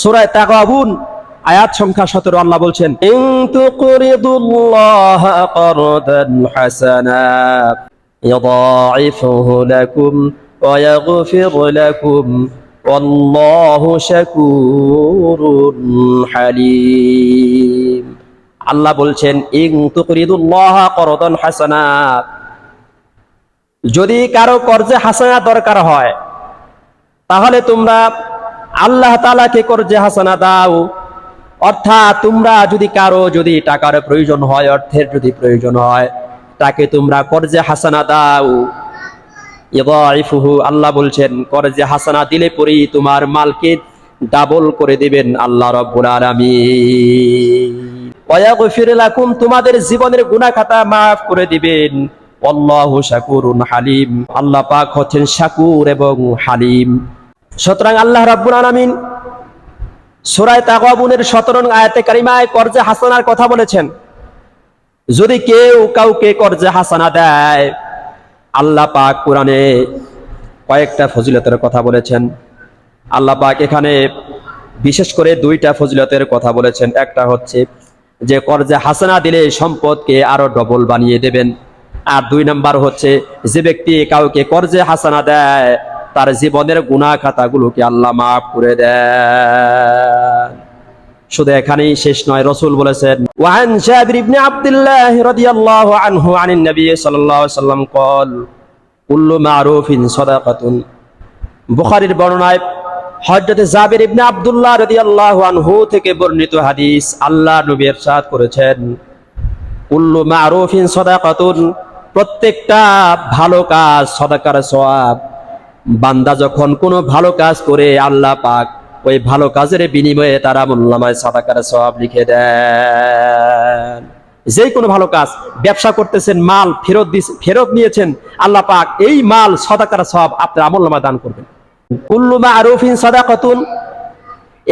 সুরায় তাগাবুন, আয়াত সংখ্যা সতেরো, আল্লাহ বলছেন আল্লাহ বলছেন ইং তুকরিদুল্লাহ করদন হাসানা, যদি কারও কর্জে হাসানা দরকার হয়, তাহলে তোমরা আল্লাহ তালাকে কর্জে হাসানা দাও? অর্থাৎ তোমরা যদি কারও যদি টাকার প্রয়োজন হয়, অর্থের যদি প্রয়োজন হয়, তাকে তোমরা কর্জে হাসানা দাও। ইদাইফুহু আল্লাহ বলছেন, কর্জে হাসানা দিলে পরেই তোমার মালকে ডাবল করে দিবেন আল্লাহ রব্বুল আলামিন। ওয়াগফির লাকুম, তোমাদের জীবনের গুনাহ খাতা করে দিবেন। আল্লাহু শাকুরুন হালিম। আল্লাহ পাক হচ্ছেন শাকুর এবং হালিম। সুতরাং আল্লাহ রাব্বুল আলামিন সূরা তাগাবুনের 17 নং আয়াতে কারিমায় কর্জে হাসানার কথা বলেছেন। যদি কেউ কাউকে কর্জে হাসানা দেয়, আল্লাহ পাক কোরআনে কয়েকটা ফজিলতের কথা বলেছেন। আল্লাহ পাক এখানে বিশেষ করে দুইটা ফজিলতের কথা বলেছেন। একটা হচ্ছে যে কর্জে হাসানা দিলে সম্পদকে আরও ডবল বানিয়ে দেবেন। আর দুই নাম্বার হচ্ছে, যে ব্যক্তি কাউকে কর্জে হাসানা দেয় তার জীবনের গুণা খাতাগুলোকে আল্লাহ মাফ করে দেন। শুধু এখানেই শেষ নয়, রসুল বলেছেন, ওয়ান ইবনে আব্দুল্লাহ রাদিয়াল্লাহু আনহু আনিন নবী সাল্লাল্লাহু আলাইহি সাল্লাম কল, কুল্লু মারুফিন সাদাকাতুন। বুখারীর বর্ণনায় হযরত জাবির ইবনে আব্দুল্লাহ রাদিয়াল্লাহু আনহু থেকে বর্ণিত হাদিস আল্লাহ নবী ইরশাদ করেছেন, কুল্লু মারুফিন সাদাকাতুন। প্রত্যেকটা ভালো কাজ, সদাকার সওয়াব বান্দা যখন কোনো ভালো কাজ করে, আল্লাহ পাক ওই ভালো কাজের বিনিময়ে তারা মোল্লামায় সাদাকার সব লিখে দেন। যে কোনো ভালো কাজ, ব্যবসা করতেছেন, মাল ফেরত ফেরত নিয়েছেন, আল্লাহ পাক এই মাল সদাকার সব আপনার আমলনামায় দান করবেন। কুল্লু মারুফিন সাদাকাতুন,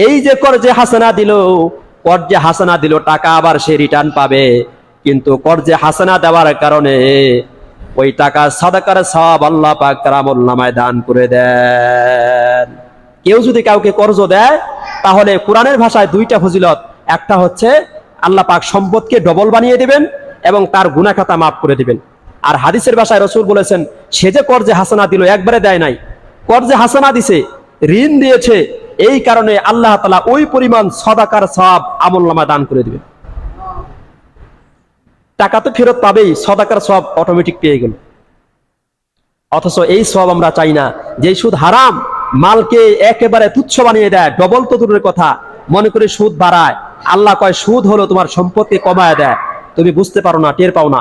এই যে কর্জে হাসানা দিল, কর্জে হাসানা দিল, টাকা আবার সে রিটার্ন পাবে। কিন্তু কর্জে হাসানা দেওয়ার কারণে ওই টাকা সাদাকার সব আল্লাহ পাক তার আমলনামায় দান করে দেন। কেউ যদি কাউকে কর্জ দেয়, তাহলে কোরআনের ভাষায় দুইটা ফজিলত। একটা হচ্ছে, আল্লাহ পাক সম্পদকে ডবল বানিয়ে দিবেন এবং তার গুনাহ খাতা মাফ করে দিবেন। আর হাদিসের ভাষায় রসুল বলেছেন, সে যে কর্জে হাসানা দিল একবারে দেয় নাই। কর্জে হাসানা দিছে, ঋণ দিয়েছে, এই কারণে আল্লাহ তালা ওই পরিমাণ সদাকার সব আমল নামা দান করে দিবেন। টাকা তো ফেরত পাবেই, সদাকার সব অটোমেটিক পেয়ে গেল। অথচ এই সব আমরা চাই না যে সুদ হারাম, মালকে একেবারে তুচ্ছ বানিয়ে দেয়, ডবল তো দূরের কথা, মনে করে সুদ বাড়ায়। আল্লাহ কয়, সুদ হলো তোমার সম্পত্তি কমায় দেয়। তুমি বুঝতে পারো না, টের পাও না।